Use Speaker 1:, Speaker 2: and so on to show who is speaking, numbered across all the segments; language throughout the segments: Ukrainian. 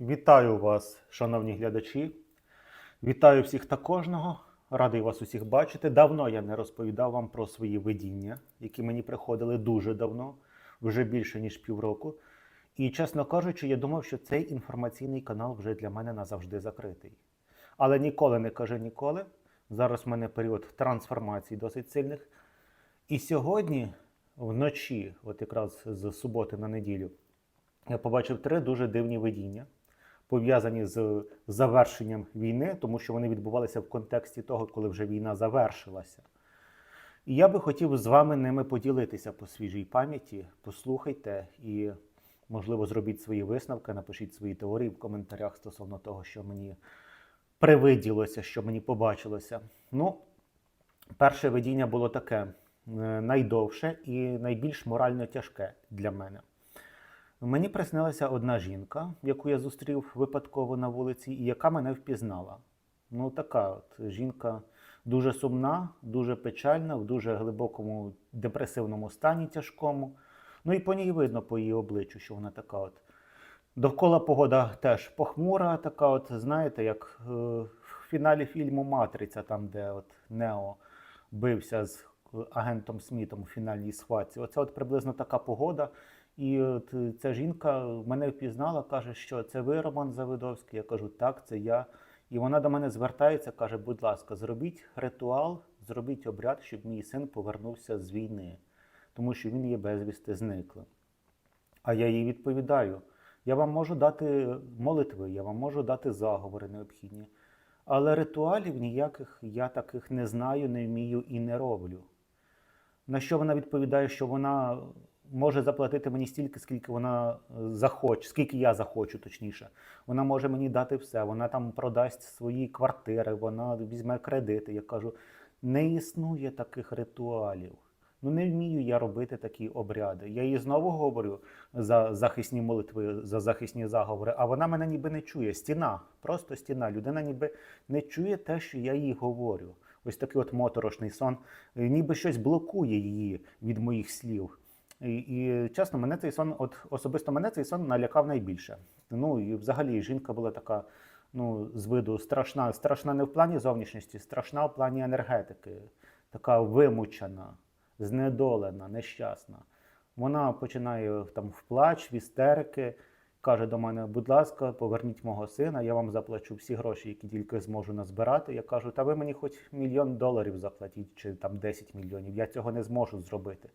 Speaker 1: Вітаю вас, шановні глядачі. Вітаю всіх та кожного. Радий вас усіх бачити. Давно я не розповідав вам про свої видіння, які мені приходили дуже давно, вже більше ніж півроку. І, чесно кажучи, я думав, що цей інформаційний канал вже для мене назавжди закритий. Але ніколи не кажи ніколи. Зараз в мене період трансформацій досить сильних. І сьогодні, вночі, от якраз з суботи на неділю, я побачив три дуже дивні видіння, пов'язані з завершенням війни, тому що вони відбувалися в контексті того, коли вже війна завершилася. І я би хотів з вами ними поділитися по свіжій пам'яті. Послухайте і, можливо, зробіть свої висновки, напишіть свої теорії в коментарях стосовно того, що мені привиділося, що мені побачилося. Ну, перше видіння було таке е, найдовше і найбільш морально тяжке для мене. Мені приснилася одна жінка, яку я зустрів випадково на вулиці, і яка мене впізнала. Ну, така от жінка дуже сумна, дуже печальна, в дуже глибокому депресивному стані тяжкому. Ну і по ній видно по її обличчю, що вона така от. Довкола погода теж похмура, така, от, знаєте, як е, в фіналі фільму Матриця, там, де от Нео бився з агентом Смітом у фінальній схватці. Оце от приблизно така погода. І от е, ця жінка мене впізнала, каже, що це ви, Роман Завидовський. Я кажу, так, це я. І вона до мене звертається, каже: будь ласка, зробіть ритуал, зробіть обряд, щоб мій син повернувся з війни, тому що він є безвісти зниклим. А я їй відповідаю: я вам можу дати молитви, я вам можу дати заговори необхідні. Але ритуалів ніяких я таких не знаю, не вмію і не роблю. На що вона відповідає, що вона може заплатити мені стільки, скільки вона е, захоче, скільки я захочу, точніше. Вона може мені дати все. Вона там продасть свої квартири, вона візьме кредити. Я кажу, не існує таких ритуалів. Ну не вмію я робити такі обряди. Я їй знову говорю за захисні молитви, за захисні заговори, а вона мене ніби не чує. Стіна, просто стіна. Людина ніби не чує те, що я їй говорю. Ось такий от моторошний сон, е, ніби щось блокує її від моїх слів. І, і чесно, мене цей сон, от особисто мене цей сон налякав найбільше. Ну і взагалі жінка була така, ну, з виду страшна, страшна не в плані зовнішності, страшна в плані енергетики, така вимучена, знедолена, нещасна. Вона починає там в плач, в істерики, каже до мене: будь ласка, поверніть мого сина, я вам заплачу всі гроші, які тільки зможу назбирати. Я кажу, та ви мені хоч мільйон доларів заплатіть, чи там 10 мільйонів. Я цього не зможу зробити.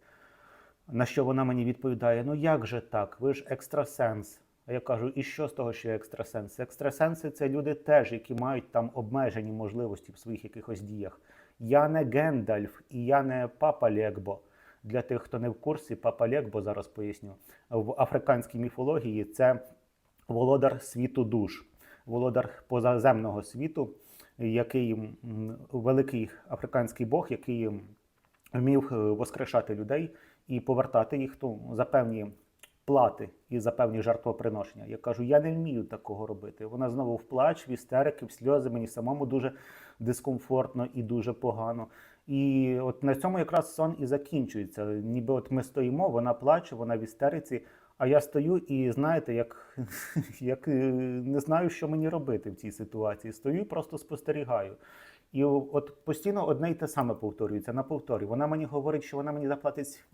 Speaker 1: На що вона мені відповідає: Ну як же так? Ви ж екстрасенс. А я кажу, і що з того, що я екстрасенс? Екстрасенси це люди теж, які мають там обмежені можливості в своїх якихось діях. Я не Гендальф і я не папа Легбо. Для тих, хто не в курсі, папа Легбо, зараз поясню. В африканській міфології це володар світу душ, володар позаземного світу, який великий африканський бог, який вмів е, воскрешати людей і повертати їх ну, за певні плати і за певні жертвоприношення. Я кажу, я не вмію такого робити. Вона знову в плач, в істерики, в сльози. Мені самому дуже дискомфортно і дуже погано. І от на цьому якраз сон і закінчується. Ніби от ми стоїмо, вона плаче, вона в істериці. А я стою і знаєте, як, як е, не знаю, що мені робити в цій ситуації. Стою і просто спостерігаю. І от постійно одне й те саме повторюється на повторі. Вона мені говорить, що вона мені заплатить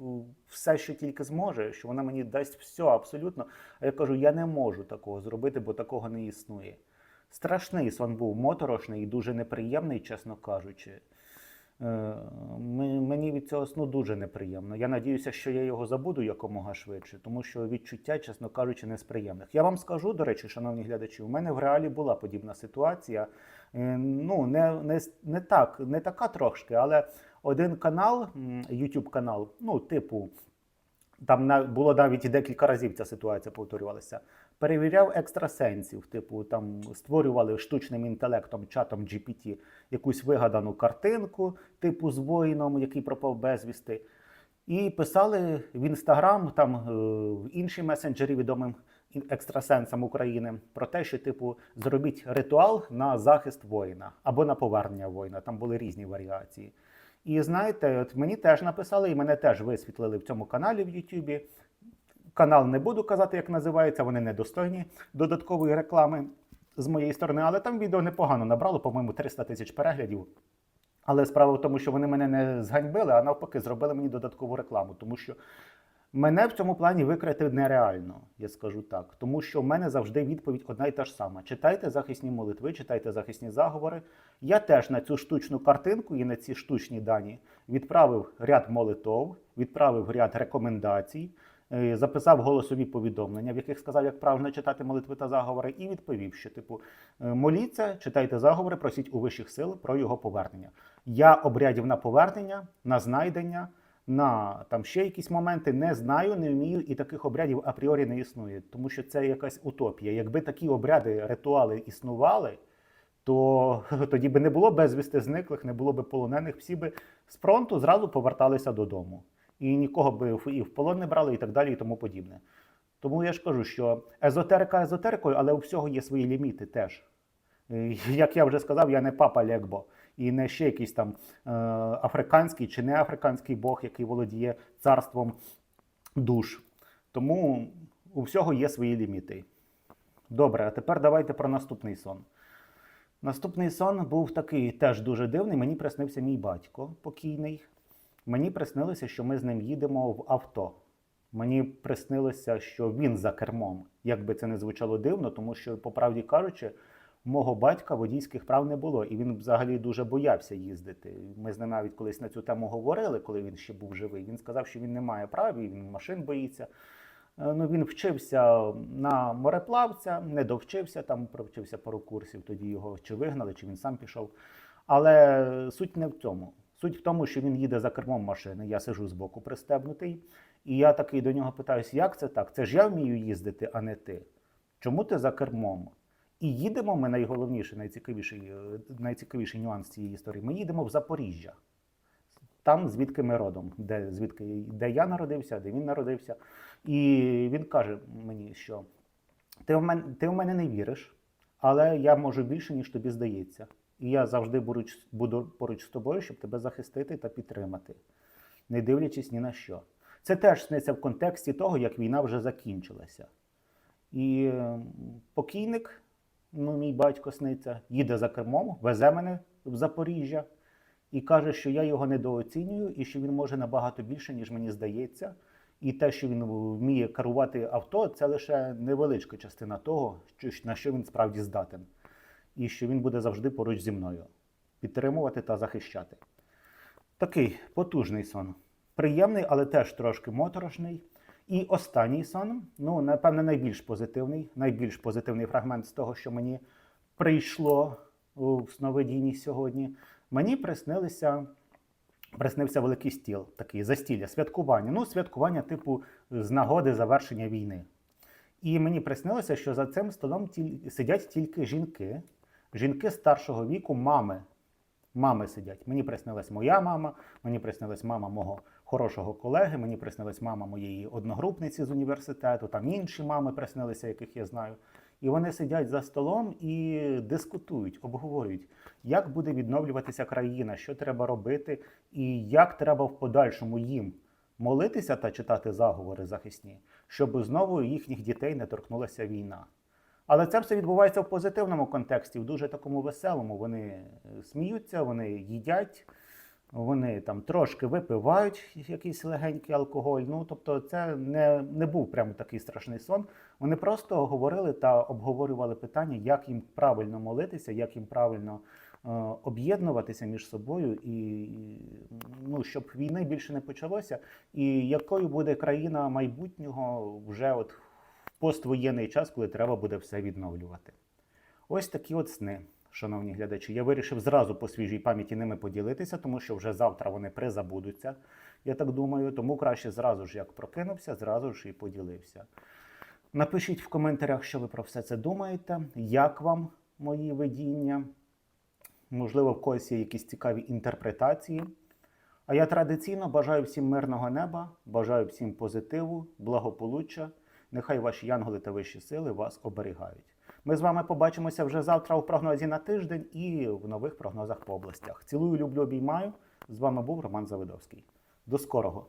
Speaker 1: все, що тільки зможе, що вона мені дасть все абсолютно. А я кажу, я не можу такого зробити, бо такого не існує. Страшний сон був моторошний і дуже неприємний, чесно кажучи. Е, Мені від цього сну дуже неприємно. Я надіюся, що я його забуду якомога швидше, тому що відчуття, чесно кажучи, не з приємних. Я вам скажу, до речі, шановні глядачі, у мене в реалі була подібна ситуація. Е, Ну, не, не, не так, не така трошки, але один канал, YouTube канал, ну, типу, там було навіть і декілька разів ця ситуація повторювалася. Перевіряв екстрасенсів, типу там створювали штучним інтелектом, чатом GPT якусь вигадану картинку, типу з воїном, який пропав безвісти. І писали в інстаграм, там е, в інші месенджері відомим ін- екстрасенсам України про те, що, типу, зробіть ритуал на захист воїна або на повернення воїна. Там були різні варіації. І знаєте, от мені теж написали, і мене теж висвітлили в цьому каналі в Ютубі. Канал не буду казати, як називається, вони недостойні додаткової реклами з моєї сторони, але там відео непогано набрало, по-моєму, 300 тисяч переглядів. Але справа в тому, що вони мене не зганьбили, а навпаки, зробили мені додаткову рекламу, тому що мене в цьому плані викрити нереально, я скажу так. Тому що в мене завжди відповідь одна й та ж сама: читайте захисні молитви, читайте захисні заговори. Я теж на цю штучну картинку і на ці штучні дані відправив ряд молитов, відправив ряд рекомендацій. е, Записав голосові повідомлення, в яких сказав, як правильно читати молитви та заговори, і відповів, що типу е, моліться, читайте заговори, просіть у вищих сил про його повернення. Я обрядів на повернення, на знайдення, на там ще якісь моменти не знаю, не вмію, і таких обрядів апріорі не існує, тому що це якась утопія. Якби такі обряди, ритуали існували, то тоді би не було безвісти зниклих, не було би полонених, всі би з фронту зразу поверталися додому. І нікого би і в полон не брали, і так далі, і тому подібне. Тому я ж кажу, що езотерика езотерикою, але у всього є свої ліміти теж. Е, Як я вже сказав, я не папа Легбо і не ще якийсь там е, африканський чи не африканський Бог, який володіє царством душ. Тому у всього є свої ліміти. Добре, а тепер давайте про наступний сон. Наступний сон був такий теж дуже дивний. Мені приснився мій батько покійний. Мені приснилося, що ми з ним їдемо в авто. Мені приснилося, що він за кермом. Як би це не звучало дивно, тому що, по правді кажучи, мого батька водійських прав не було, і він взагалі дуже боявся їздити. Ми з ним навіть колись на цю тему говорили, коли він ще був живий. Він сказав, що він не має прав, і він машин боїться. Е, Ну, він вчився на мореплавця, не довчився, там провчився пару курсів, тоді його чи вигнали, чи він сам пішов. Але суть не в цьому. Суть в тому, що він їде за кермом машини, я сижу збоку пристебнутий, і я такий до нього питаюся, як це так? Це ж я вмію їздити, а не ти. Чому ти за кермом? І їдемо ми найголовніше, найцікавіший, е, найцікавіший нюанс цієї історії. Ми їдемо в Запоріжжя. Там, звідки ми родом, де, звідки, де я народився, де він народився. І він каже мені, що ти в мене, ти в мене не віриш, але я можу більше, ніж тобі здається. І я завжди поруч, буду поруч з тобою, щоб тебе захистити та підтримати, не дивлячись ні на що. Це теж сниться в контексті того, як війна вже закінчилася. І покійник, ну, мій батько сниться, їде за кермом, везе мене в Запоріжжя і каже, що я його недооцінюю і що він може набагато більше, ніж мені здається. І те, що він вміє керувати авто, це лише невеличка частина того, на що він справді здатен. І що він буде завжди поруч зі мною підтримувати та захищати. Такий потужний сон. Приємний, але теж трошки моторошний. І останній сон, ну, напевне, найбільш позитивний, найбільш позитивний фрагмент з того, що мені прийшло у сновидінні сьогодні. Мені приснилися, приснився великий стіл, такий застілля, святкування. Ну, святкування, типу, з нагоди завершення війни. І мені приснилося, що за цим столом тіль- сидять тільки жінки, жінки старшого віку, мами. Мами сидять. Мені приснилась моя мама, мені приснилась мама мого хорошого колеги, мені приснилась мама моєї одногрупниці з університету, там інші мами приснилися, яких я знаю. І вони сидять за столом і дискутують, обговорюють, як буде відновлюватися країна, що треба робити, і як треба в подальшому їм молитися та читати заговори захисні, щоб знову їхніх дітей не торкнулася війна. Але це все відбувається в позитивному контексті, в дуже такому веселому. Вони е, сміються, вони їдять, вони там трошки випивають якийсь легенький алкоголь. Ну тобто, це не, не був прямо такий страшний сон. Вони просто говорили та обговорювали питання, як їм правильно молитися, як їм правильно е, об'єднуватися між собою, і ну, щоб війни більше не почалося, і якою буде країна майбутнього вже от поствоєнний час, коли треба буде все відновлювати. Ось такі от сни, шановні глядачі. Я вирішив зразу по свіжій пам'яті ними поділитися, тому що вже завтра вони призабудуться, я так думаю. Тому краще зразу ж як прокинувся, зразу ж і поділився. Напишіть в коментарях, що ви про все це думаєте, як вам мої видіння. Можливо, в когось є якісь цікаві інтерпретації. А я традиційно бажаю всім мирного неба, бажаю всім позитиву, благополуччя. Нехай ваші янголи та вищі сили вас оберігають. Ми з вами побачимося вже завтра у прогнозі на тиждень і в нових прогнозах по областях. Цілую, люблю, обіймаю. З вами був Роман Завидовський. До скорого!